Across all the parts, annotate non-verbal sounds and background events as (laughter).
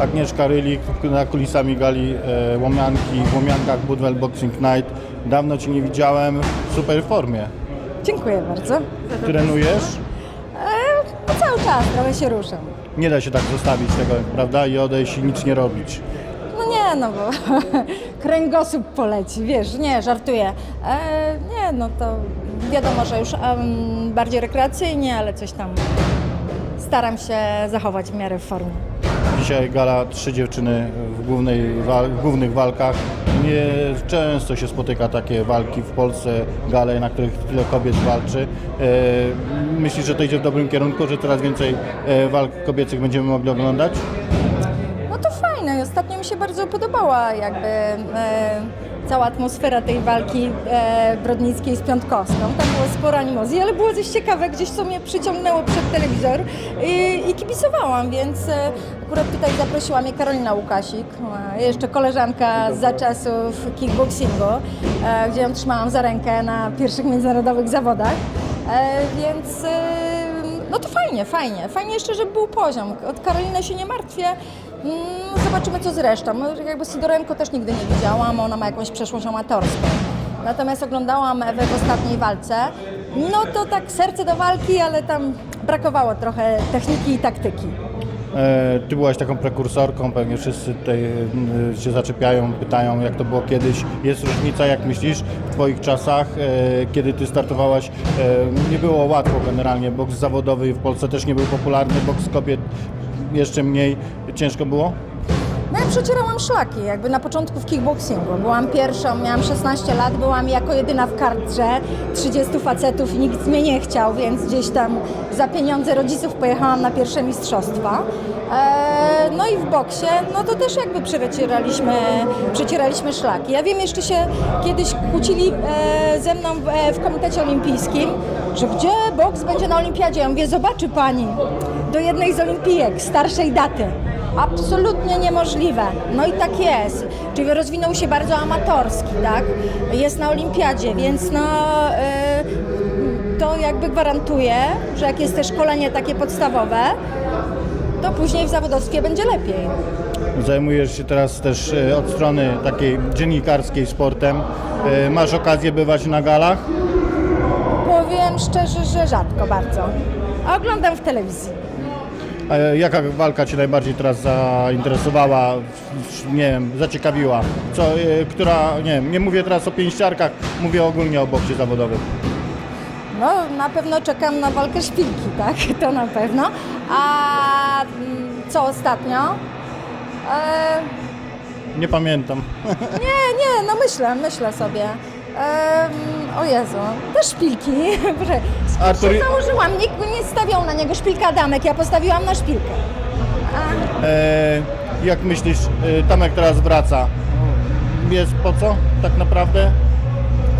Agnieszka Rylik na kulisami gali e, Łomianki, w Łomiankach Budwell Boxing Night. Dawno Cię nie widziałem, w super formie. Dziękuję bardzo. Trenujesz? No cały czas trochę się ruszam. Nie da się tak zostawić tego, prawda? I odejść i nic nie robić. No nie, no bo (laughs) kręgosłup poleci, wiesz, nie, żartuję. E, nie, no to wiadomo, że już em, bardziej rekreacyjnie, ale coś tam staram się zachować w miarę w formie. Dzisiaj gala trzy dziewczyny w, głównej, w głównych walkach. Nie często się spotyka takie walki w Polsce, gale, na których tyle kobiet walczy. E, myślisz, że to idzie w dobrym kierunku, że coraz więcej e, walk kobiecych będziemy mogli oglądać? No to fajne, ostatnio mi się bardzo podobała jakby e, cała atmosfera tej walki e, Brodnickiej z Piątkowską. Tam było sporo animozji, ale było coś ciekawe, gdzieś co mnie przyciągnęło przed telewizor i, i kibicowałam, więc e, akurat tutaj zaprosiła mnie Karolina Łukasik, jeszcze koleżanka za czasów kickboxingu, e, gdzie ją trzymałam za rękę na pierwszych międzynarodowych zawodach, e, więc... E, no to fajnie, fajnie. Fajnie jeszcze, żeby był poziom. Od Karoliny się nie martwię. Mm, Zobaczymy, co z resztą. No, Jakby Sydorenko też nigdy nie widziałam, ona ma jakąś przeszłość amatorską. Natomiast oglądałam Ewę w ostatniej walce. No to tak serce do walki, ale tam brakowało trochę techniki i taktyki. E, Ty byłaś taką prekursorką, pewnie wszyscy tutaj e, się zaczepiają, pytają jak to było kiedyś. Jest różnica, jak myślisz, w Twoich czasach, e, kiedy Ty startowałaś, e, nie było łatwo generalnie, boks zawodowy w Polsce też nie był popularny, boks kobiet jeszcze mniej, ciężko było? Przecierałam szlaki, jakby na początku w kickboxingu. Byłam pierwszą, miałam 16 lat, byłam jako jedyna w kartrze, 30 facetów i nikt mnie nie chciał, więc gdzieś tam za pieniądze rodziców pojechałam na pierwsze mistrzostwa. Eee, no i w boksie, no to też jakby przecieraliśmy, przecieraliśmy szlaki. Ja wiem, jeszcze się kiedyś kłócili e, ze mną w, e, w Komitecie Olimpijskim, że gdzie boks będzie na olimpiadzie? Ja mówię, zobaczy pani, do jednej z olimpijek, starszej daty. Absolutnie niemożliwe. No i tak jest. Czyli rozwinął się bardzo amatorski, tak? Jest na olimpiadzie, więc no y, to jakby gwarantuje, że jak jest te szkolenie takie podstawowe, to później w zawodowstwie będzie lepiej. Zajmujesz się teraz też e, od strony takiej dziennikarskiej sportem. E, Masz okazję bywać na galach? Powiem szczerze, że rzadko bardzo. Oglądam w telewizji. E, Jaka walka Cię najbardziej teraz zainteresowała, nie wiem, zaciekawiła? Co, e, która, nie wiem, nie mówię teraz o pięściarkach, mówię ogólnie o boksie zawodowym. No, na pewno czekam na walkę szpilki, (laughs) tak? To na pewno. A mm, co ostatnio? E, Nie pamiętam. (laughs) Nie, nie, no myślę, myślę sobie. Em, o Jezu, też szpilki. (laughs) Artur- Artur... założyłam, nikt nie stawiał na niego szpilka Adamek, ja postawiłam na szpilkę. A, E, jak myślisz, e, Tomek teraz wraca? Jest po co tak naprawdę?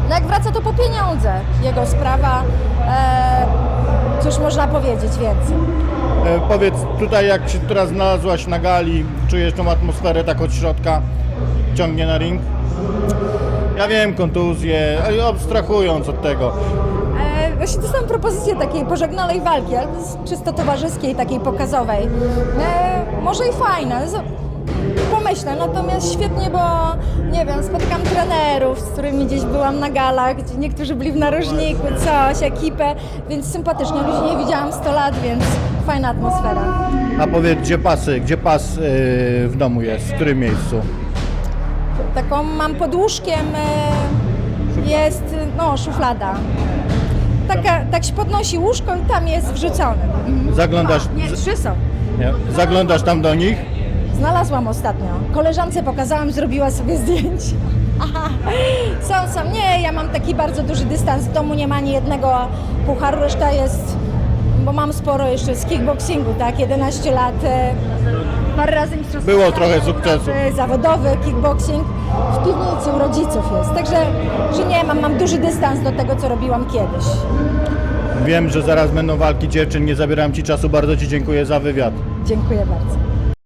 no jak wraca, to po pieniądze. Jego sprawa. E, cóż można powiedzieć więcej? E, powiedz, tutaj jak się teraz znalazłaś na gali, czujesz tą atmosferę tak od środka, ciągnie na ring? Ja wiem, kontuzje, abstrahując od tego. Właśnie dostałam propozycję takiej pożegnalej walki, ale czysto towarzyskiej, takiej pokazowej. E, może i fajne. Pomyślę, natomiast świetnie, bo nie wiem, spotkam trenerów, z którymi gdzieś byłam na galach, gdzie niektórzy byli w narożniku, coś, ekipę, więc sympatycznie. Ludzi nie widziałam 100 lat, więc fajna atmosfera. A powiedz, gdzie pasy, gdzie pas e, w domu jest, w którym miejscu? Taką mam pod łóżkiem, e, jest, no, szuflada. Taka, tak się podnosi łóżko i tam jest wrzucony. Zaglądasz, A, nie, trzy są. nie, zaglądasz tam do nich? Znalazłam ostatnio. Koleżance pokazałam, zrobiła sobie zdjęcie. Aha. Są, są. Nie, ja mam taki bardzo duży dystans. W domu nie ma ani jednego pucharu, reszta jest, bo mam sporo jeszcze z kickboxingu, tak? 11 lat. e, Parę razy mistrzostwa Było trochę sukcesu. Zawodowy kickboxing w piwnicy u rodziców jest. Także, że nie, mam, mam duży dystans do tego, co robiłam kiedyś. Wiem, że zaraz będą walki dziewczyn, nie zabieram Ci czasu, bardzo Ci dziękuję za wywiad. Dziękuję bardzo.